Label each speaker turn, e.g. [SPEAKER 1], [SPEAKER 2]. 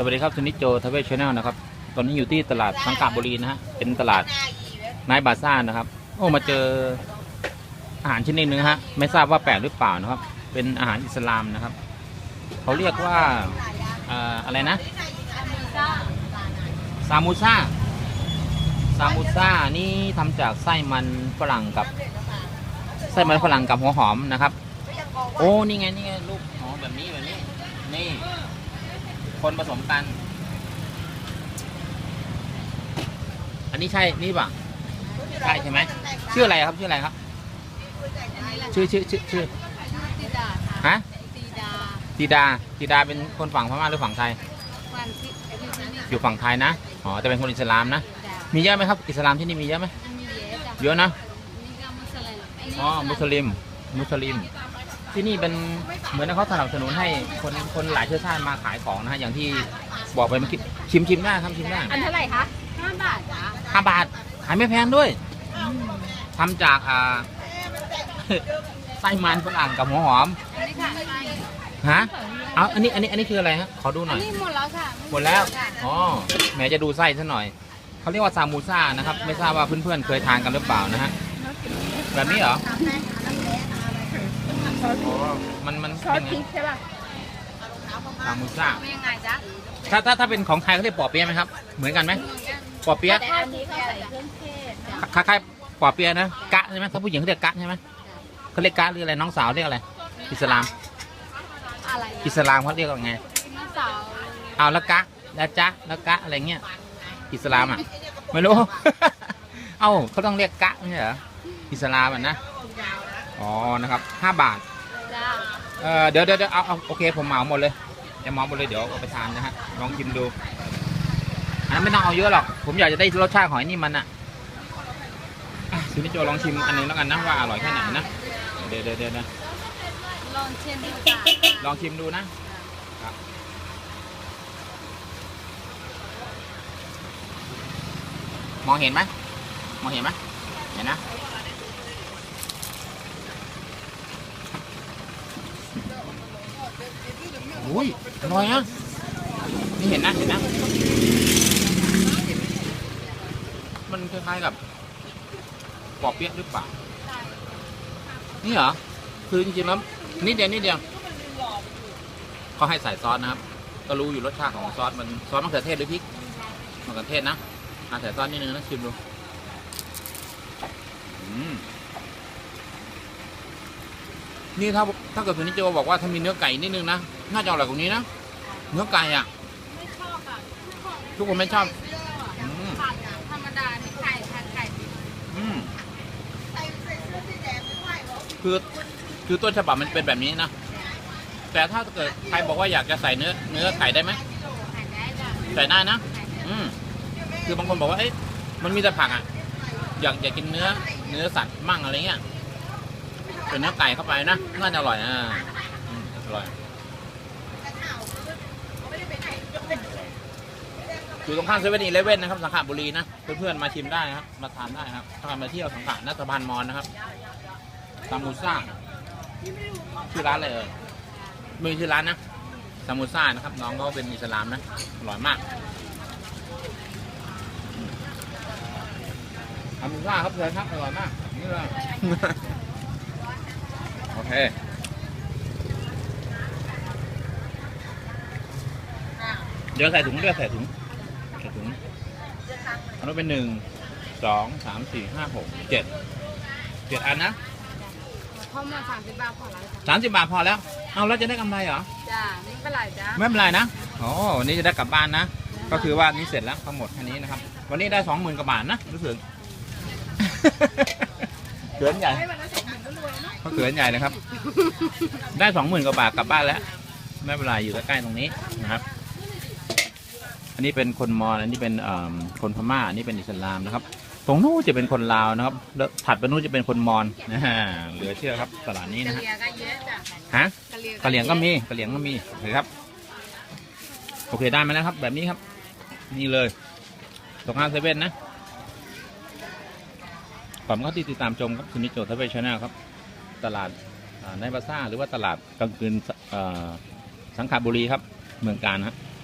[SPEAKER 1] สวัสดีครับสนิทโจทเวชชาแนลนะครับ ตอนนี้อยู่ที่ตลาดสังขบุรีนะฮะ เป็นตลาดนายบาซ่านะครับ โอ้ มาเจออาหารชนิดหนึ่งฮะ ไม่ทราบว่าแปลกหรือเปล่านะครับ เป็นอาหารอิสลามนะครับ เขาเรียกว่าอะไรนะ ซามูซ่าซามูซ่านี่ทำจากไส้มันฝรั่งกับ ไส้มันฝรั่งกับหัวหอมนะครับ โอ้ นี่ไง นี่ไง ลูกหอ๋อแบบนี้แบบนี้ นี่ คนผสมกัน อันนี้ใช่นี่ป่ะใช่ใช่ไหมชื่ออะไรครับชื่ออะไรครับ ชื่อชื่อชื่อชื่อ
[SPEAKER 2] ตีดา
[SPEAKER 1] ฮะ
[SPEAKER 2] ตีดา
[SPEAKER 1] ตีดาตีดาเป็นคนฝั่งพม่าหรือฝั่งไทย
[SPEAKER 2] วันที่อยู่ที่นี่
[SPEAKER 1] อยู่ฝั่งไทยนะอ๋อแต่เป็นคนอิสลามนะ
[SPEAKER 2] จ้ะ
[SPEAKER 1] มีเยอะไหมครับ อิสลามที่นี่มีเยอะไหม
[SPEAKER 2] มีเยอะจ้ะ
[SPEAKER 1] เยอะนะ
[SPEAKER 2] นี่ก็มุสลิมนนี้
[SPEAKER 1] อ๋อมุสลิม มุสลิม ที่นี่เป็นเหมือนเขาสนับสนุนให้คนคนหลายเชื้อชาติมาขายของนะฮะอย่างที่บอกไปเมื่อกี้ชิมชิมได้ครับชิมได้
[SPEAKER 2] อันเท่าไหร่คะห้าบาทจ้ะ
[SPEAKER 1] ห้าบาทขายไม่แพงด้วยทำจากอ่า ไส้มันฝรั่งกับหัวหอม
[SPEAKER 2] อันนี้ค่ะไฮะ
[SPEAKER 1] เอาอันนี้อันนี้อันนี้คืออะไรฮะขอดูห
[SPEAKER 2] อั
[SPEAKER 1] น่
[SPEAKER 2] น
[SPEAKER 1] อย
[SPEAKER 2] นี้หมดแล้วค่ะ
[SPEAKER 1] หมดแล้ว
[SPEAKER 2] ค่ะ
[SPEAKER 1] อ๋อแหมจะดูไส้ซะหน่อย เขาเรียกว่าซามูซ่านะครับ ไม่ทราบว่าเพื่อนๆเคยทานกันหรือเปล่านะฮะ แบบนี้เหรอ อ๋อมันมัน
[SPEAKER 2] ซอส
[SPEAKER 1] เป็น
[SPEAKER 2] พริ
[SPEAKER 1] ไง
[SPEAKER 2] กใช่ป่ะ
[SPEAKER 1] ซามูซ่า
[SPEAKER 2] เป็นยังไงจ๊ะ
[SPEAKER 1] ถ้าถ้าถ้าเป็นของไทยเขาเรียกปอเปี๊ยะไหมครับ เหมือนกันไหมปอเปี๊ยะ
[SPEAKER 2] แต่อันนี้เขาใส่เครื่องเทศจ้ะ
[SPEAKER 1] คล้ายๆปอเปี๊ยะนะกะใช่ไหมถ้าผู้หญิงเขาเรียกกะใช่ไหมเขาเรียกกะหรืออะไรน้องสาวเรียกอะไร อิสลาม
[SPEAKER 2] อะไร
[SPEAKER 1] อิสลามเขาเรียกว่าไง
[SPEAKER 2] น้องสาว
[SPEAKER 1] เอาแล้วกะแล้วจ๊ะแล้วกะอะไรเงี้ยอิสลามอะไม่รู้ เอ้าเขาต้องเรียกกะไม่ใช่เหรออิสลามอะนะ อ๋อ นะครับห้าบาท
[SPEAKER 2] จ้า
[SPEAKER 1] เออเดี๋ยวเดี๋ยวเดี๋ยวเอาเอาโอเคผมเหมาหมดเลยจะเหมาหมดเลยเดี๋ยวเอาไปทานนะฮะลองชิมดูอันนั้นไม่ต้องเอาเยอะหรอก ผมอยากจะได้รสชาติหอยนี่มันอะอะคุณนิโจลองชิมอันหนึงแล้วกันนะว่าอร่อยแค่ไหนนะเดี๋ยวเดี๋ยวเดี๋ยวนะ
[SPEAKER 2] ลองเช่นดูจ้ะ
[SPEAKER 1] ลองชิมดูนะ ครับ มองเห็นไหมมองเห็นไหมเห็นนะ อุ้ยอร่อยนะนี่เห็นนะเห็นนะ มันคล้ายๆกับปอเปี๊ยะหรือเปล่า นี่เหรอ คือจริงๆแล้วนิดเดียวนิดเดียวเขาให้ใส่ซอสนะครับ ก็รู้อยู่รสชาติของซอสมันซอสมะเขือเทศหรือพริกมะเขือเทศนะอาใส่ซอสนิดนึงนะชิมดูอืมนี่ถ้าถ้าเกิดคุณนิจโจบอกว่าถ้ามีเนื้อไก่นิดนึงนะ น่าจะอร่อยกว่านี้นะ เนื้อไก่อะ
[SPEAKER 2] ไม่ชอบอะ
[SPEAKER 1] ทุกคนไม่ชอบอืม
[SPEAKER 2] ผัดธรรมดานี่ไก่ผัดไก่
[SPEAKER 1] อืมคือคือต้นฉบับมันเป็นแบบนี้นะ แต่ถ้าเกิดใครบอกว่าอยากจะใส่เนื้อ เนื้อไก่ได้ไหม
[SPEAKER 2] ไก่ได้จ้ะ
[SPEAKER 1] ใส่ได้นะ อืมคือบางคนบอกว่าเอ๊ะมันมีแต่ผักอะ อยากอยากกินเนื้อ เนื้อสัตว์มั่งอะไรเงี้ยเป็นเนื้อไก่เข้าไปนะ น่าจะอร่อยอ่าอืมอร่อย อยู่ตรงข้ามเซเว่นอีเลเว่นนะครับสังขบุรีนะเพื่อนๆมาชิมได้ครับมาทานได้ครับถ้าใครมาเที่ยวสังขะนัสะพานมอนนะครับซามูซ่าชื่อร้านอะไรเอ่ยไม่มีชื่อร้านนะซามูซ่านะครับ น้องก็เป็นอิสลามนะอร่อยมากซามูซ่าครับเพื่อนครับอร่อยมากนี่เลยโอเคเดี๋ยวใส่ถุงเดี๋ยวใส่ถุง ใส่ถุงอันนั้นเป็นหนึ่งสองสามสี่ห้าหกเจ็ดเจ็ดอันนะ
[SPEAKER 2] เข้ามาสามสิบบาทพอแล้วจ้ะ
[SPEAKER 1] สามสิบบาทพอแล้ว เอาแล้วจะได้กำไรเหรอ
[SPEAKER 2] จ้าไม่เป็นไรจ้า
[SPEAKER 1] ไม่เป็นไรนะโอ้วันนี้จะได้กลับบ้านนะ ก็คือว่านี่เสร็จแล้วทั้งหมดแค่นี้นะครับ วันนี้ได้สองหมื่นกว่าบาทนะรู้สึกเกินใหญ่เขาเกินใหญ่นะครับ ได้สองหมื่นกว่าบาทกลับบ้านแล้ว ไม่เป็นไรอยู่ใกล้ๆตรงนี้นะครับ อันนี้เป็นคนมอญอันนี้เป็นเอ่อคนพม่าอันนี้เป็นอิสลามนะครับตรงนู้นจะเป็นคนลาวนะครับแล้วถัดไปนู้นจะเป็นคนมอญนะฮะเหลือเชื่อครับตลาดนี้
[SPEAKER 2] กะ
[SPEAKER 1] นะฮะ
[SPEAKER 2] เลียก็เยอะจ้ะ
[SPEAKER 1] ฮะ
[SPEAKER 2] กะเลีย
[SPEAKER 1] กะเหลี่ยงก็มีกะเหลี่ยงก็มีโอเคครับ โอเคได้ไหมนะครับ แบบนี้ครับ นี่เลยตรงข้ามเซเว่นนะขอบคุณครับที่ติดตามชมครับคุณนิโจทเวชแนลครับ ตลาดอ่าในบาซ่าหรือว่าตลาดกลางคืนเอ่อสังขบุรีครับ เมืองการฮะ